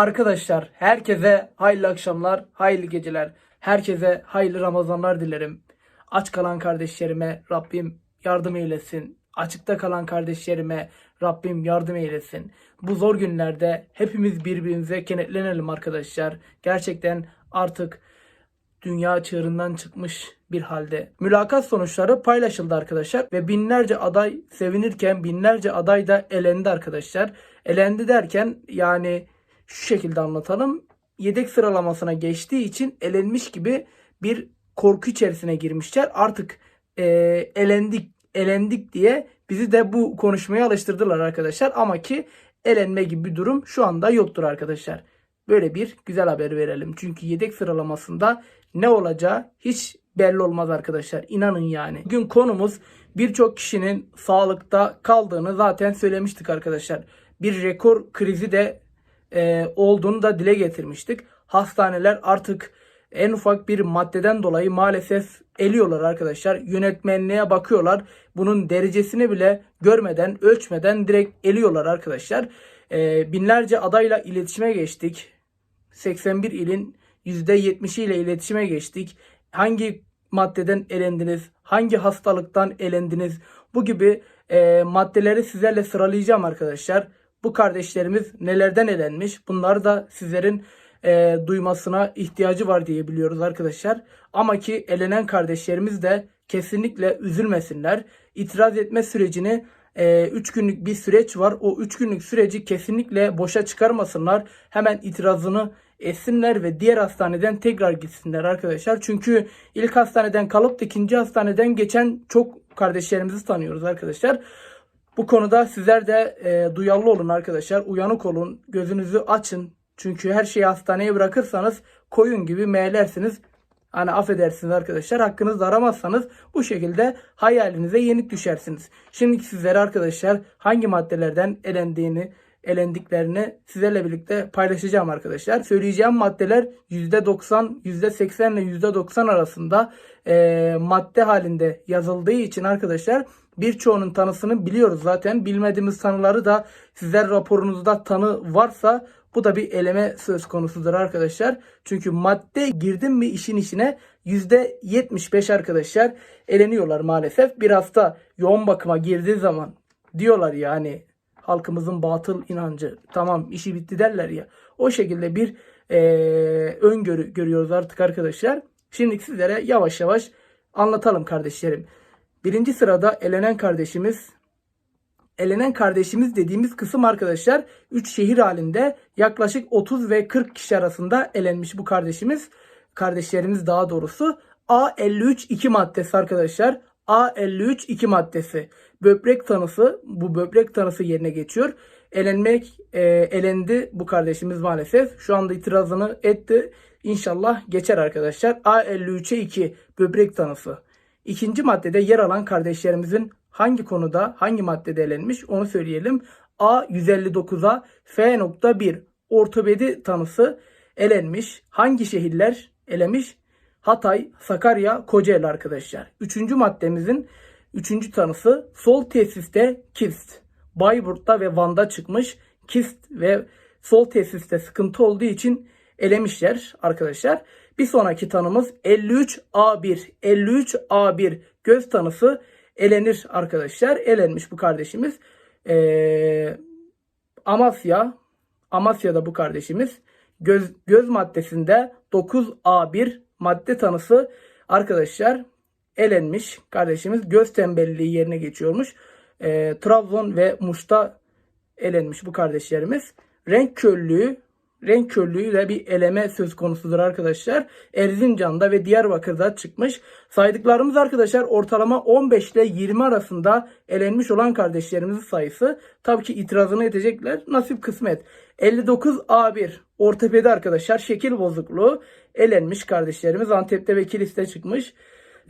Arkadaşlar herkese hayırlı akşamlar, hayırlı geceler. Herkese hayırlı Ramazanlar dilerim. Aç kalan kardeşlerime Rabbim yardım eylesin. Açıkta kalan kardeşlerime Rabbim yardım eylesin. Bu zor günlerde hepimiz birbirimize kenetlenelim arkadaşlar. Gerçekten artık dünya çığırından çıkmış bir halde. Mülakat sonuçları paylaşıldı arkadaşlar ve binlerce aday sevinirken binlerce aday da elendi arkadaşlar. Elendi derken yani şu şekilde anlatalım. Yedek sıralamasına geçtiği için elenmiş gibi bir korku içerisine girmişler. Artık e, elendik elendik diye bizi de bu konuşmaya alıştırdılar arkadaşlar. Ama ki elenme gibi bir durum şu anda yoktur arkadaşlar. Böyle bir güzel haber verelim. Çünkü yedek sıralamasında ne olacağı hiç belli olmaz arkadaşlar. İnanın yani. Bugün konumuz birçok kişinin sağlıkta kaldığını zaten söylemiştik arkadaşlar. Bir rekor krizi de e, olduğunu da dile getirmiştik. Hastaneler artık en ufak bir maddeden dolayı maalesef eliyorlar arkadaşlar. Yönetmenliğe bakıyorlar. Bunun derecesini bile görmeden, ölçmeden direkt eliyorlar arkadaşlar. E, binlerce adayla iletişime geçtik. 81 ilin %70'i ile iletişime geçtik. Hangi maddeden elendiniz? Hangi hastalıktan elendiniz? Bu gibi e, maddeleri sizlerle sıralayacağım arkadaşlar. Bu kardeşlerimiz nelerden elenmiş? Bunları da sizlerin e, duymasına ihtiyacı var diye biliyoruz arkadaşlar. Ama ki elenen kardeşlerimiz de kesinlikle üzülmesinler. İtiraz etme sürecini 3 günlük bir süreç var. O 3 günlük süreci kesinlikle boşa çıkarmasınlar. Hemen itirazını etsinler ve diğer hastaneden tekrar gitsinler arkadaşlar. Çünkü ilk hastaneden kalıp da ikinci hastaneden geçen çok kardeşlerimizi tanıyoruz arkadaşlar. Bu konuda sizler de e, duyarlı olun arkadaşlar. Uyanık olun. Gözünüzü açın. Çünkü her şeyi hastaneye bırakırsanız koyun gibi meğlersiniz. Hani affedersiniz arkadaşlar. Hakkınızı aramazsanız bu şekilde hayalinize yenik düşersiniz. Şimdi sizlere arkadaşlar hangi maddelerden elendiğini, elendiklerini sizlerle birlikte paylaşacağım arkadaşlar. Söyleyeceğim maddeler %90, %80 ile %90 arasında e, madde halinde yazıldığı için arkadaşlar birçoğunun tanısını biliyoruz zaten. Bilmediğimiz tanıları da sizler raporunuzda tanı varsa bu da bir eleme söz konusudur arkadaşlar. Çünkü madde girdim mi işin içine %75 arkadaşlar eleniyorlar maalesef. Bir hasta yoğun bakıma girdiği zaman diyorlar ya hani halkımızın batıl inancı tamam işi bitti derler ya. O şekilde bir e, öngörü görüyoruz artık arkadaşlar. Şimdi sizlere yavaş yavaş anlatalım kardeşlerim. Birinci sırada elenen kardeşimiz elenen kardeşimiz dediğimiz kısım arkadaşlar 3 şehir halinde yaklaşık 30 ve 40 kişi arasında elenmiş bu kardeşimiz. Kardeşlerimiz daha doğrusu A53 2 maddesi arkadaşlar. A53 2 maddesi. Böbrek tanısı bu böbrek tanısı yerine geçiyor. Elenmek e, elendi bu kardeşimiz maalesef. Şu anda itirazını etti. İnşallah geçer arkadaşlar. A53'e 2 böbrek tanısı. İkinci maddede yer alan kardeşlerimizin hangi konuda hangi maddede elenmiş onu söyleyelim. A 159'a F.1 ortopedi tanısı elenmiş. Hangi şehirler elemiş? Hatay, Sakarya, Kocaeli arkadaşlar. Üçüncü maddemizin üçüncü tanısı sol tesiste kist. Bayburt'ta ve Van'da çıkmış kist ve sol tesiste sıkıntı olduğu için elemişler arkadaşlar. Bir sonraki tanımız 53A1. 53A1 göz tanısı elenir arkadaşlar. Elenmiş bu kardeşimiz. Ee, Amasya. Amasya'da bu kardeşimiz. Göz, göz maddesinde 9A1 madde tanısı arkadaşlar elenmiş kardeşimiz. Göz tembelliği yerine geçiyormuş. Ee, Trabzon ve Muş'ta elenmiş bu kardeşlerimiz. Renk körlüğü renk körlüğüyle bir eleme söz konusudur arkadaşlar. Erzincan'da ve Diyarbakır'da çıkmış. Saydıklarımız arkadaşlar ortalama 15 ile 20 arasında elenmiş olan kardeşlerimizin sayısı. Tabii ki itirazını edecekler. Nasip kısmet. 59A1 ortopedi arkadaşlar şekil bozukluğu elenmiş kardeşlerimiz. Antep'te ve Kilis'te çıkmış.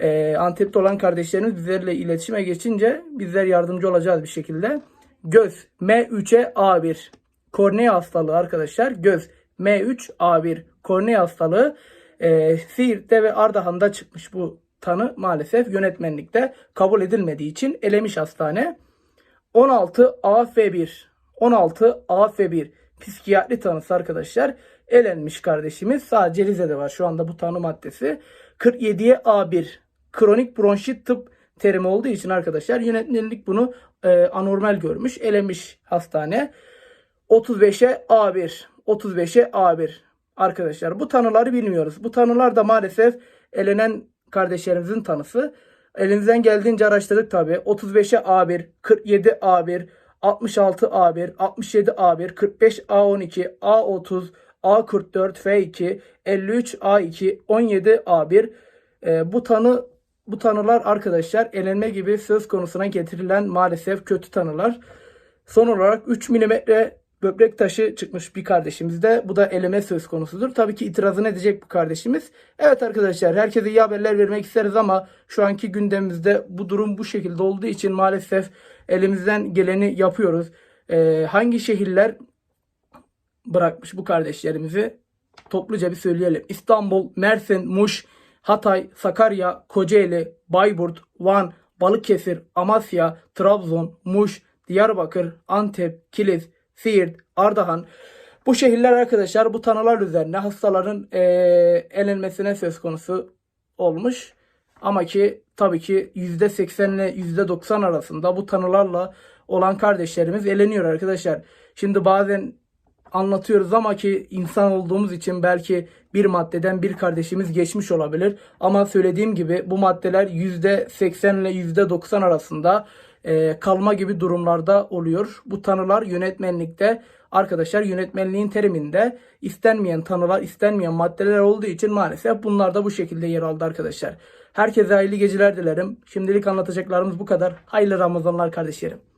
Ee, Antep'te olan kardeşlerimiz bizlerle iletişime geçince bizler yardımcı olacağız bir şekilde. Göz M3'e A1 kornea hastalığı arkadaşlar. Göz M3A1 kornea hastalığı e, Siirt'te ve Ardahan'da çıkmış bu tanı maalesef yönetmenlikte kabul edilmediği için elemiş hastane. 16 AF1 16 AF1 psikiyatri tanısı arkadaşlar. Elenmiş kardeşimiz. Sadece Rize'de var şu anda bu tanı maddesi. 47'ye A1 kronik bronşit tıp terimi olduğu için arkadaşlar yönetmelik bunu e, anormal görmüş. Elemiş hastane. 35'e A1. 35'e A1. Arkadaşlar bu tanıları bilmiyoruz. Bu tanılar da maalesef elenen kardeşlerimizin tanısı. Elinizden geldiğince araştırdık tabi. 35'e A1, 47 A1, 66 A1, 67 A1, 45 A12, A30, A44, F2, 53 A2, 17 A1. Ee, bu tanı bu tanılar arkadaşlar elenme gibi söz konusuna getirilen maalesef kötü tanılar. Son olarak 3 milimetre böbrek taşı çıkmış bir kardeşimizde. Bu da eleme söz konusudur. Tabii ki itirazını edecek bu kardeşimiz. Evet arkadaşlar herkese iyi haberler vermek isteriz ama şu anki gündemimizde bu durum bu şekilde olduğu için maalesef elimizden geleni yapıyoruz. Ee, hangi şehirler bırakmış bu kardeşlerimizi topluca bir söyleyelim. İstanbul, Mersin, Muş, Hatay, Sakarya, Kocaeli, Bayburt, Van, Balıkesir, Amasya, Trabzon, Muş, Diyarbakır, Antep, Kilis, Siirt, Ardahan. Bu şehirler arkadaşlar bu tanılar üzerine hastaların eee elenmesine söz konusu olmuş. Ama ki tabii ki %80 ile %90 arasında bu tanılarla olan kardeşlerimiz eleniyor arkadaşlar. Şimdi bazen anlatıyoruz ama ki insan olduğumuz için belki bir maddeden bir kardeşimiz geçmiş olabilir. Ama söylediğim gibi bu maddeler %80 ile %90 arasında e, kalma gibi durumlarda oluyor. Bu tanılar yönetmenlikte arkadaşlar yönetmenliğin teriminde istenmeyen tanılar, istenmeyen maddeler olduğu için maalesef bunlar da bu şekilde yer aldı arkadaşlar. Herkese hayırlı geceler dilerim. Şimdilik anlatacaklarımız bu kadar. Hayırlı Ramazanlar kardeşlerim.